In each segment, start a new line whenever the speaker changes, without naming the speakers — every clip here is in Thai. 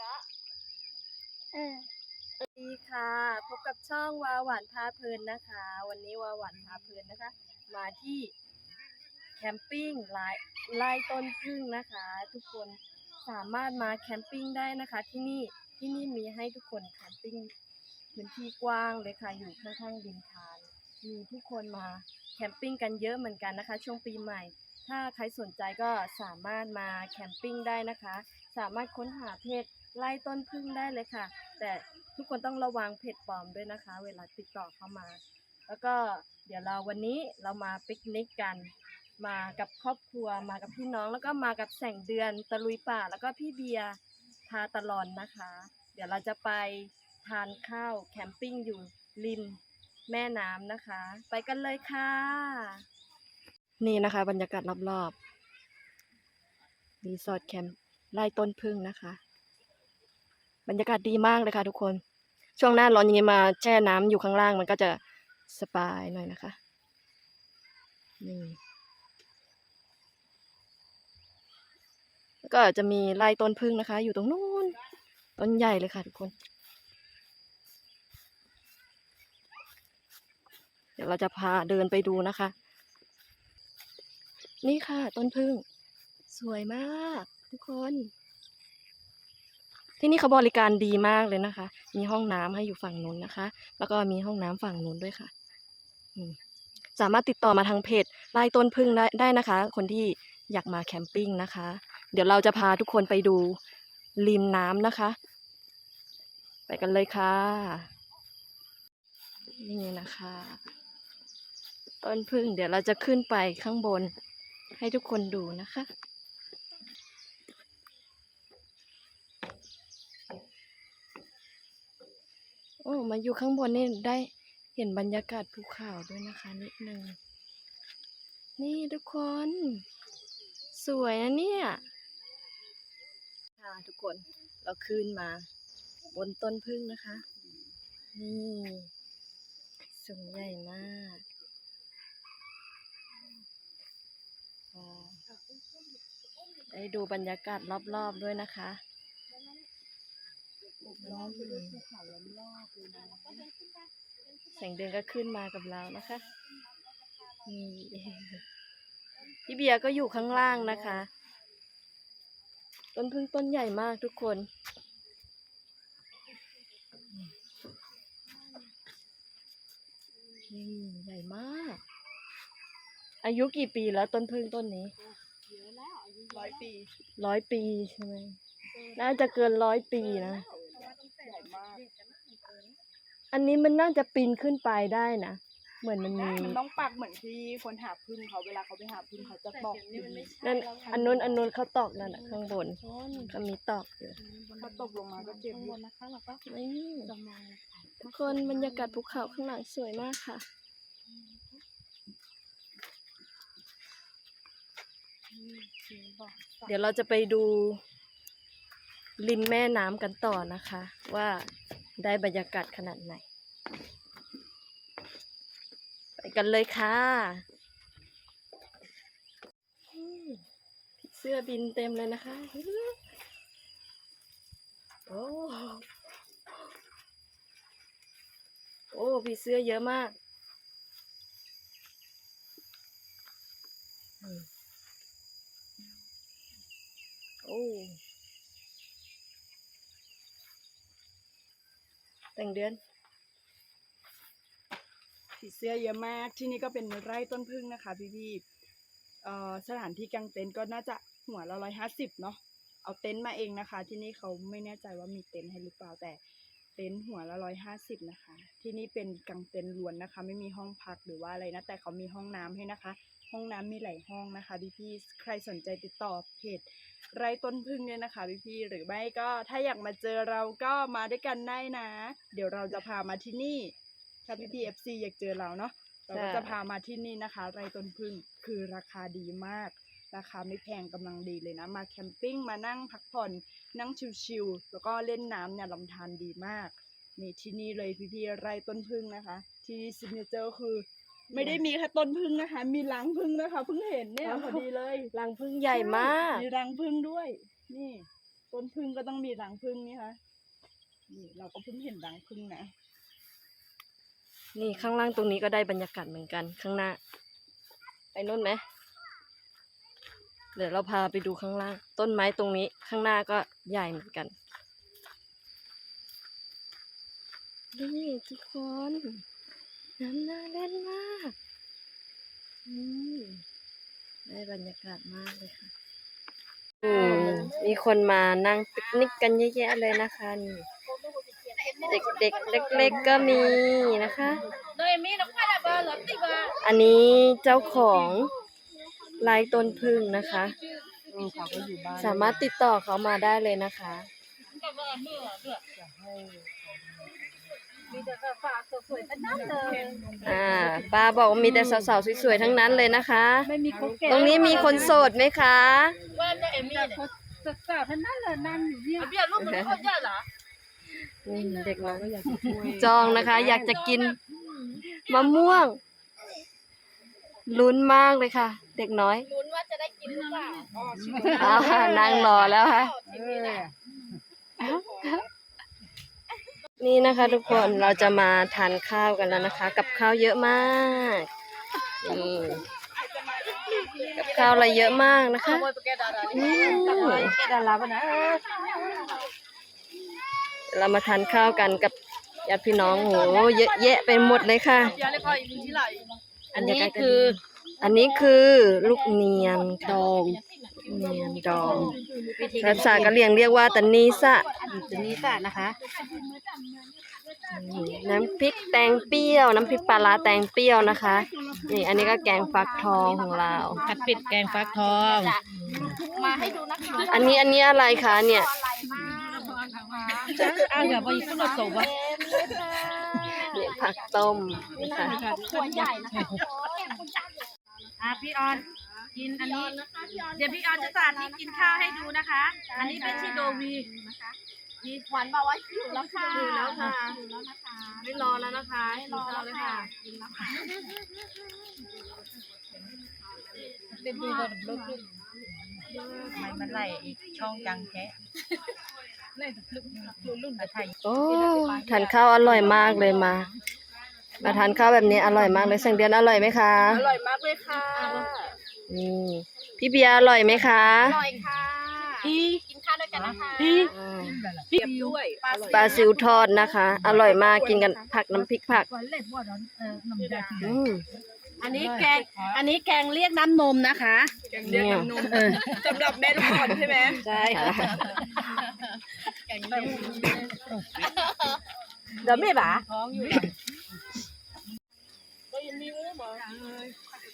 กะ
เออ
สวัสดีค่ะ พบกับช่องวาหวานพาเพลินนะคะ วันนี้วาหวานพาเพลินนะคะ มาที่แคมปิ้งไล่ไล่ต้นพึ่งนะคะ ทุกคนสามารถมาแคมปิ้งได้นะคะ ที่นี่ที่นี่มีให้ทุกคนแคมปิ้งพื้นที่กว้างเลยค่ะอยู่ข้างๆริมทาน มีผู้คนมาแคมปิ้งกันเยอะเหมือนกันนะคะ ช่วงปีใหม่ ถ้าใครสนใจก็สามารถมาแคมปิ้งได้นะคะ สามารถค้นหาเพจ ไล่ต้นพึ่งได้เลยค่ะ แต่ทุกคนต้องระวังเพจปลอมด้วยนะคะ เวลาติดต่อเข้ามา แล้วก็เดี๋ยวเราวันนี้เรามาปิกนิกกัน มากับครอบครัวมากับพี่น้อง แล้วก็มากับแสงเดือนตะลุยป่า แล้วก็พี่เบียร์พาตลอนนะคะ เดี๋ยวเราจะไปทานข้าวแคมปิ้งอยู่ริมแม่น้ำนะคะ ไปกันเลยค่ะ นี่นะคะ บรรยากาศรอบๆรีสอร์ทแคมป์ไร่ต้นพึ่งนะคะ บรรยากาศดีมากเลยค่ะทุกคน ช่วงหน้าร้อนอย่างนี้มาแช่น้ำอยู่ข้างล่าง มันก็จะสบายหน่อยนะคะนี่แล้วก็จะมีไร่ต้นพึ่งนะคะ อยู่ตรงนู้นต้นใหญ่เลยค่ะทุกคน เดี๋ยวเราจะพาเดินไปดูนะคะ นี่ค่ะ ต้นพึ่ง สวยมาก ทุกคน ที่นี่เขาบริการดีมากเลยนะคะ มีห้องน้ำให้อยู่ฝั่งนู้นนะคะ แล้วก็มีห้องน้ำฝั่งนู้นด้วยค่ะสามารถติดต่อมาทางเพจไล่ต้นพึ่งได้ได้นะคะ คนที่อยากมาแคมปิ้งนะคะ เดี๋ยวเราจะพาทุกคนไปดูริมน้ำนะคะ ไปกันเลยค่ะ นี่นะคะ ต้นพึ่งเดี๋ยวเราจะขึ้นไปข้างบนให้ทุกคนดูนะคะ มาอยู่ข้างบนนี่ได้เห็นบรรยากาศภูเขาด้วยนะคะนิดนึง นี่ทุกคน สวยนะเนี่ยค่ะทุกคนเราขึ้นมา บนต้นพึ่งนะคะ นี่สูงใหญ่มากได้ดูบรรยากาศรอบๆด้วยนะคะ แสงเดือนก็ขึ้นมากับเรานะคะนี่พี่เบียร์ก็อยู่ข้างล่างนะคะ ต้นพึ่งต้นใหญ่มากทุกคนนี่ใหญ่มาก อายุกี่ปีแล้วต้นพึ่งต้นนี้
ร้อยปี
ร้อยปีใช่ไหมน่าจะเกินร้อยปีนะ
ใหญ่มาก
อันนี้มันน่าจะปีนขึ้นไปได้นะ เหมือนมันมี
มันต้องปักเหมือนที่คนหาพึ่งเขาเวลาเขาไปหาพึ่งเขาจะตอกดิน
นั่นอันนู้นอันนู้นเขาตอกนั่นน่ะข้างบนก็มีตอกอยู่
ถ้าตกลงมาก็เจ็บอยู่
นะคะเราก็
นี่
จะมา
ทุกคนบรรยากาศภูเขาข้างหลังสวยมากค่ะเดี๋ยวเราจะไปดู ริมแม่น้ำกันต่อนะคะ ว่าได้บรรยากาศขนาดไหน ไปกันเลยค่ะผีเสื้อบินเต็มเลยนะคะโอ้โอ้ผีเสื้อเยอะมากโอ้ แต่งเดือน
ผีเสื้อเยอะมากที่นี่ก็เป็นไร่ต้นพึ่งนะคะ พี่พี่ๆเอ่อสถานที่กางเต็นท์ก็น่าจะหัวละร้อยห้าสิบเนาะเอาเต็นท์มาเองนะคะ ที่นี่เขาไม่แน่ใจว่ามีเต็นท์ให้หรือเปล่าแต่เต็นท์หัวละร้อยห้าสิบนะคะ ที่นี่เป็นกางเต็นท์ล้วนนะคะ ไม่มีห้องพักหรือว่าอะไรนะแต่เขามีห้องน้ำให้นะคะ ห้องน้ำมีหลายห้องนะคะพี่พี่ๆใครสนใจติดต่อเพจไร่ต้นพึ่งเนี่ยนะคะพี่พี่ๆหรือไม่ก็ถ้าอยากมาเจอเราก็มาด้วยกันได้นะ เดี๋ยวเราจะพามาที่นี่ถ้าพี่พี่เอฟซีอยากเจอเราเนาะเราก็
ใช่
จะพามาที่นี่นะคะ ไร่ต้นพึ่งคือราคาดีมาก ราคาไม่แพงกำลังดีเลยนะ มาแคมปิ้งมานั่งพักผ่อนนั่งชิลๆแล้วก็เล่นน้ำเนี่ยลำธารดีมากนี่ที่นี่เลยพี่พี่ๆไร่ต้นพึ่งนะคะ ที่ซิกเนเจอร์คือ ไม่ได้มีแค่ต้นพึ่งนะคะ มีรังพึ่งนะคะเพิ่งเห็นเนี่ยพอดีเลย
รังพึ่งใหญ่มาก
มีรังพึ่งด้วย นี่ ต้นพึ่งก็ต้องมีรังพึ่งนี่ค่ะนี่เราก็เพิ่งเห็นรังพึ่งนะ
นี่ข้างล่างตรงนี้ก็ได้บรรยากาศเหมือนกันข้างหน้า ไปนู่นไหมเดี๋ยวเราพาไปดูข้างล่าง ต้นไม้ตรงนี้ข้างหน้าก็ใหญ่เหมือนกันนี่ทุกคน น้ำน่าเล่นมากนี่ได้บรรยากาศมากเลยค่ะอืมมีคนมานั่งปิกนิกกันเยอะแยะเลยนะคะนี่เด็กๆเล็กๆก็มีนะคะอันนี้เจ้าของลายต้นพึ่งนะคะ
เขาก็อยู่บ้าน
สามารถติดต่อเขามาได้เลยนะคะ อ่าป้าบอกว่ามีแต่สาวๆสวยๆทั้งนั้นเลยนะคะ
ไม่มีคุกเก็
ตรงนี้มีคนโสดไหมคะ
สาวๆท่านนั้นเลยนั่งอยู่เนี่ย
นี่เด็กน้อยจองนะคะ อยากจะกินมะม่วง ลุ้นมากเลยค่ะ เด็กน้อย
ลุ้นว่าจะได้กินหรือเปล่า
อ่านั่งรอแล้วค่ะ นี่นะคะทุกคนเราจะมาทานข้าวกันแล้วนะคะ กับข้าวเยอะมากนี่กับข้าวอะไรเยอะมากนะคะอืมเรามาทานข้าวกันกับญาติพี่น้องโหเยอะแยะไปหมดเลยค่ะ
อันนี้คือ
อันนี้คือลูกเนียงดอง นียงดองภาษากะเหรี่ยงเรียกว่าตันนีสะ
ตัวนี้สะนะคะ
อืมน้ำพริกแตงเปรี้ยว น้ำพริกปลาร้าแตงเปรี้ยวนะคะ นี่อันนี้ก็แกงฟักทองของเรา
ผัดเป็ดแกงฟักทอง มาให้ดูนะคะ
อันนี้อันนี้อะไรคะเนี่ย
อ้าวอย่าไปขึ้นมาส่งวะ
เนี่ยผักต้มนะคะ
ตัวใหญ่นะคะอะพี่ออน กินอันนี้ เดี๋ยวพี่ออนจะสาธิตกินข้าวให้ดูนะคะ อันนี้เป็นชิโดวีมีหวานบอกว่าหิวแล้วค่ะ
หิวแล้วค่ะ
หิวแล้วนะคะ
ไม่รอแล้วนะคะ
รอแล้วค่ะกินแล้วค่ะเป็นดูบนรถมันมันไหลอีกช่องจังแท้รุ่นไทย
โอ้ทานข้าวอร่อยมากเลยมา มาทานข้าวแบบนี้อร่อยมากเลยแสงเดือนอร่อยไหมคะ
อร่อยมากเลยค่ะ
นี่ พี่เบียร์อร่อยไหมคะ
อร่อยค่ะพี่กินข้าวด้วยกันนะคะ
อ่า
เปียบด้วย
ปลาซิวทอดนะคะ อร่อยมากกินกันผักน้ำพริกผัก อืม
อันนี้แกง อันนี้แกงเรียกน้ำนมนะคะ
แกงเลียงน้ำนมสำหรับแม่ลูกอ่อนใช่ไหม
ใช่
ค่ะ
เดี๋ยวไม่บ่า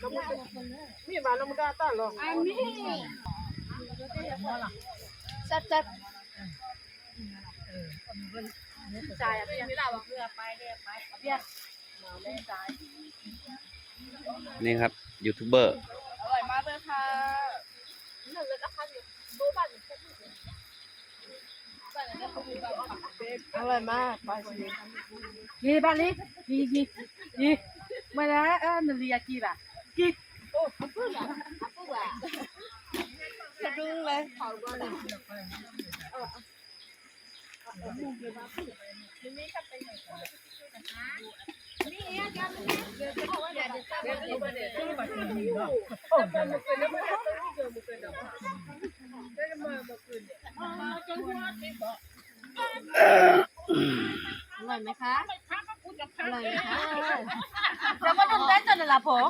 บ้านต่อ
มีบ้านเราไม่กล้าต้านหรอก
จัดจัด
จ่ายอะพี่ไม่ได้ว่าเพื่อไปเนี่ยไปเบี้ย
นี่ครับยูทูบเบอร์
อร่อยมากเลยค่ะ
อร่อยมากปลาซิว
ยี่บ้านนี้ยี่ยี่ยี่มาแล้วเออมันเรียกี่ล่ะกี่
สะ ดุ้งเลย
อร่อยไหมคะอร่อยไหมคะเดี๋ยวมาดูเต้นจนละผม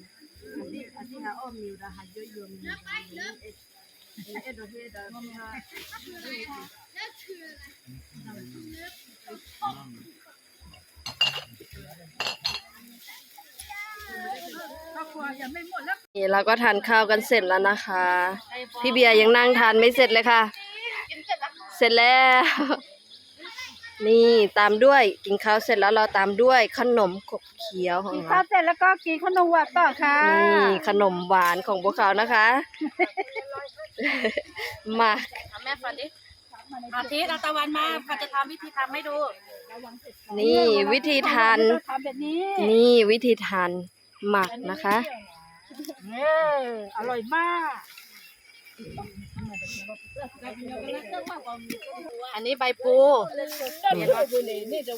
นี่เราก็ทานข้าวกันเสร็จแล้วนะคะ พี่เบียร์ยังนั่งทานไม่เสร็จเลยค่ะ เสร็จแล้ว นี่ตามด้วยกินข้าวเสร็จแล้วเราตามด้วยขนมขบเคี้ยวของ
กิน
เรา
ข้าวเสร็จแล้วก็กินขนมหวานต่อค่ะ
นี่ขนมหวานของพวกเขานะคะ มา
แม่ฟันดิอาทิตย์เอาตะวันมาฟันจะทำวิธีทำให้ดู
นี่วิธีทาน
ทำแบบนี้
นี่วิธีทานหมักนะคะ
เอออร่อยมาก
อันนี้ใบพลู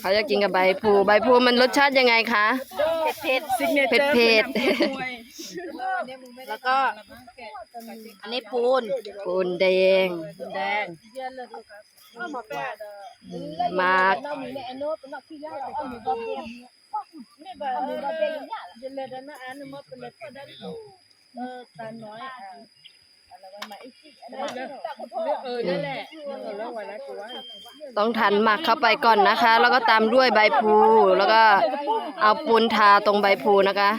เขาจะกินกับใบพลูใบพลูมันรสชาติยังไงคะ
เผ็ด
ซิกเน
เผ็
เจ
ด
อร์
เผ็ด
แล้วก็ อันนี้ปูน
ปูนแดง
แดง
หมัก ต้องทันหมักเข้าไปก่อนนะคะ แล้วก็ตามด้วยใบพลูแล้วก็เอาปูนทาตรงใบพลูนะคะ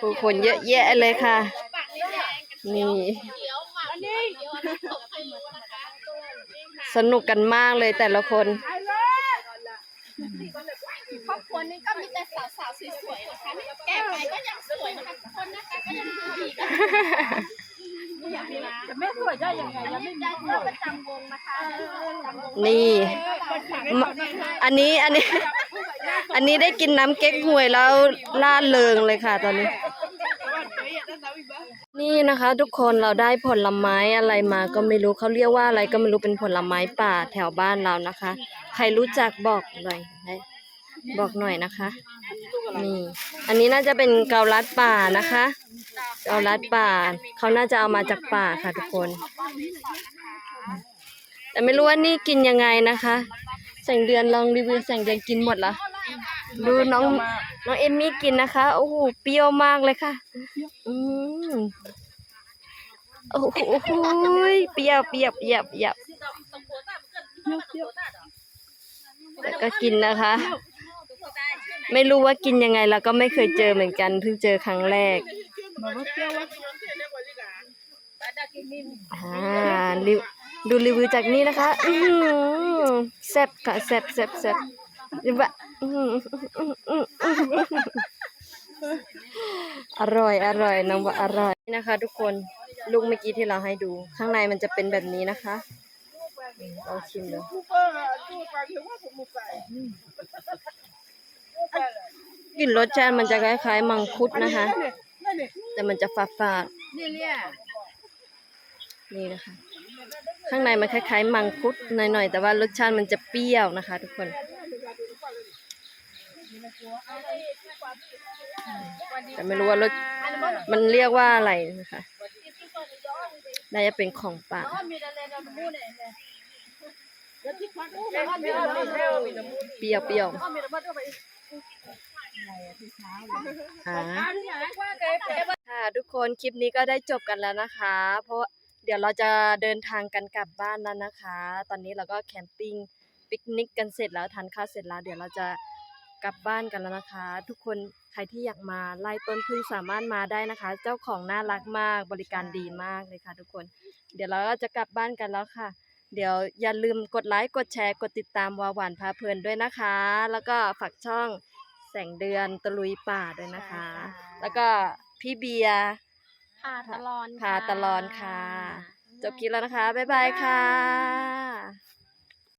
ผู้คนเยอะแยะเลยค่ะ นี่สนุกกันมากเลยแต่ละคน
ครอบครัวนี้ก็มีแต่สาวๆสวยๆนะคะแก้ไปก็ยังสวยนะคะทุกคนนะคะก็ยัง ดูดีกัน
จะไม่สวยได้ยังไงยังไม่มี
ได้เพื่อประจำวงนะคะประจำวง
นี่มอันนี้อันนี้ อันนี้ได้กินน้ำเก๊กฮวยแล้วล่าเริงเลยค่ะ ตอนนี้ นี่นะคะ ทุกคนเราได้ผลไม้อะไรมาก็ไม่รู้เขาเรียกว่าอะไรก็ไม่รู้เป็นผลไม้ป่าแถวบ้านเรานะคะ ใครรู้จักบอกหน่อยบอกหน่อยนะคะ นี่ อันนี้น่าจะเป็นเกาลัดป่านะคะ เกาลัดป่า เขาน่าจะเอามาจากป่าค่ะทุกคน แต่ไม่รู้ว่านี่กินยังไงนะคะ แสงเดือนลองรีวิวแสงเดือนกินหมดละดูน้องน้องเอมมี่กินนะคะ โอ้โห เปรี้ยวมากเลยค่ะ อืมโอ้โหเปรี้ยวเปรี้ยวเปรี้ยวเปรี้ยวแล้วก็กินนะคะ ไม่รู้ว่ากินยังไงเราก็ไม่เคยเจอเหมือนกัน เพิ่งเจอครั้งแรกอ่ารีว ดูรีวิวจากนี้นะคะอือหือแซ่บค่ะแซ่บแซ่บแซ่บรีบะอื้อหืออื้อหืออืออร่อยอร่อยน้องว่าอร่อยนะคะ ทุกคนลูกเมื่อกี้ที่เราให้ดู ข้างในมันจะเป็นแบบนี้นะคะลองชิมดูกลิ่นรสชาติมันจะคล้ายๆมังคุดนะคะ แต่มันจะฝาดๆนี่นะคะ ข้างในมันคล้ายๆ มังคุดหน่อยๆ แต่ว่ารสชาติมันจะเปรี้ยวนะคะ ทุกคนแต่ไม่รู้ว่ารสมันเรียกว่าอะไรนะคะน่าจะเป็นของป่าเปรี้ยวเปรี้ยว ค่ะทุกคนคลิปนี้ก็ได้จบกันแล้วนะคะ เพราะเดี๋ยวเราจะเดินทางกันกลับบ้านแล้วนะคะ ตอนนี้เราก็แคมปิ้งปิกนิกกันเสร็จแล้วทานข้าวเสร็จแล้ว เดี๋ยวเราจะกลับบ้านกันแล้วนะคะ ทุกคนใครที่อยากมาไล่ต้นพึ่งสามารถมาได้นะคะ เจ้าของน่ารักมากบริการดีมากเลยค่ะ ทุกคน เดี๋ยวเราก็จะกลับบ้านกันแล้วค่ะ เดี๋ยวอย่าลืมกดไลค์กดแชร์กดติดตามวาหวานพาเพลินด้วยนะคะ แล้วก็ฝากช่อง งเดือนตะลุยป่าด้วยนะคะแล้วก็พี่เบียร์
พาตลอน
พาตลอนค่ะ จบคลิปแล้วนะคะ บ๊ายบายค่ะ